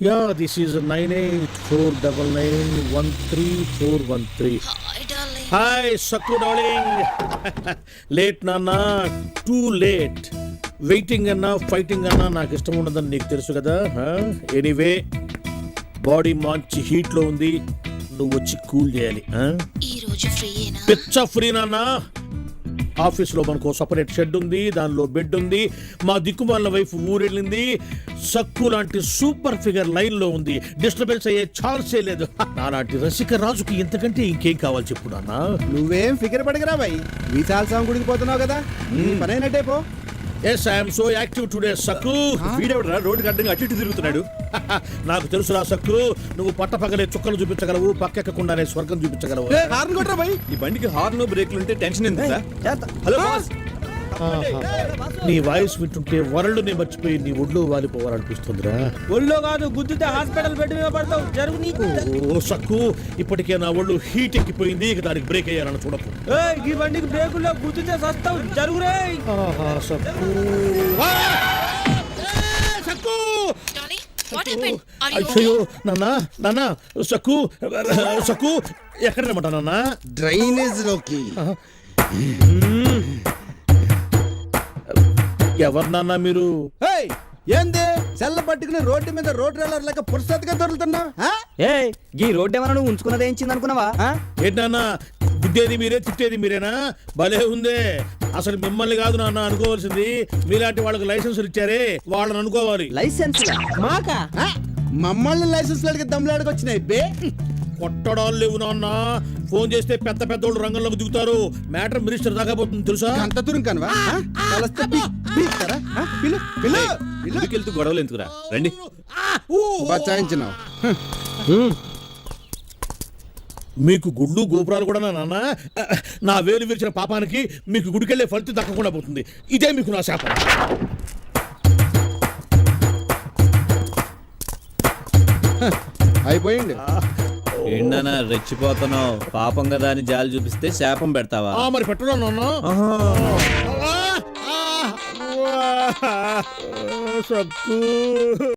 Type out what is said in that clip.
Yeah this is nine eight four double nine one three four one three hi Sakku darling late నాన్న too late waiting అన్నా fighting అన్నా నాకు ఇష్టం ఉండదని నీకు తెలుసు కదా ఎనీవే బాడీ మంచి హీట్లో ఉంది. నువ్వు వచ్చి కూల్ చేయాలి ఈ రోజు ఫ్రీయేనా పిచ్చ ఫ్రీ నాన్న ఆఫీస్లో మనకు సపరేట్ షెడ్ ఉంది దానిలో బెడ్ ఉంది మా దిక్కుమాల వైఫ్ ఊరెళ్ళింది. సక్కు లాంటి సూపర్ ఫిగర్ లైన్లో ఉంది. డిస్టర్బెన్స్ అయ్యే ఛాన్సే లేదు. నాలాంటి రసిక రాజుకి ఇంతకంటే ఇంకేం కావాలి చెప్పు నాన్న నువ్వేం ఫికర్ పడగరా బాయ్. విశాల్ స్వామి గుడికి పోతున్నావు కదా. పనైనట్టే పో. Yes I'm so active today Sakku వీడెవడరా? Road అడ్డంగా అటు ఇటు తిరుగుతున్నాడు. నాకు తెలుసురా సక్కు నువ్వు పట్టపగలే చుక్కలు చూపించగలవు పక్కెక్కకుండానే స్వర్గం చూపించగలవు. హార్న్ కొట్టరా బాయ్ ఈ బండికి హార్న్ బ్రేక్లు ఉంటే టెన్షన్ ఎందుకు హలో బాస్. నీ వాయిస్ వింటుంటే వరల్డ్ నే మర్చిపోయి నీ ఒళ్ళు వాలిపోవాలనిపిస్తుందిరా. ఒళ్ళో కాదు గుద్దితే హాస్పిటల్ బెడ్ మీద పడతావు. జరుగు నీ ఓ సక్కు ఇప్పటికే నా ఒళ్ళు హీట్ ఎక్కిపోయింది ఇక దానికి బ్రేక్ అయ్యాలని చూడకు. ఏయ్, ఈ బండికి బ్రేకుల్లో గుద్దితే సస్తావు. జరుగురే ఆహా, సక్కు. ఆ! ఏ, Sakku! Darling what happened? Are you అయ్యో నాన్న నాన్న సక్కు సక్కు ఎక్కడ రమ్మంటా నాన్న? డ్రైనేజ్లోకి. ఎవరు నాన్న మీరు ఏయ్ ఏంది? సెల్ల పట్టుకుని రోడ్డు మీద రోడ్ రోలర్ లెక్క పురుషత్గా దొరుకుతున్నావు ఏ ఈ రోడ్డు ఏమన్నా నువ్వు ఉంచుకున్నది ఏంచింది అనుకున్నావా ఏంటి నాన్న గుద్దేది మీరే తిట్టేది మీరేనా? భలే ఉందే. అసలు మిమ్మల్ని కాదు నాన్న అనుకోవాల్సింది. మీలాంటి వాళ్ళకి లైసెన్సులు ఇచ్చారే వాళ్ళని అనుకోవాలి. లైసెన్స్ మాకా మమ్మల్ని లైసెన్స్ లడికి దమ్ములాడికి వచ్చినాయి బే. కొట్టడాలు లేవు నాన్న. ఫోన్ చేస్తే పెద్ద పెద్దోళ్ళు రంగంలోకి దిగుతారు. మ్యాటర్ మినిస్టర్ దాకా పోతుంది తెలుసా? అంత దూరం కనవా? కలిస్తే గొడవలు ఎందుకురా? రండి. బచాయించినావు మీకు గుళ్ళు గోపురాలు కూడా నాన్న. నా వేలు విరిచిన పాపానికి మీకు గుడికెళ్ళే ఫలితం దక్కకుండా పోతుంది. ఇదే మీకు నా శాపం. అయిపోయింది. ఏంటన్నా రెచ్చిపోతున్నావు. పాపం కదా అని జాలి చూపిస్తే శాపం పెడతావా? ఆ, మరి పెట్టడం నాన్న? ఆ, ఆ, ఆ, సక్కు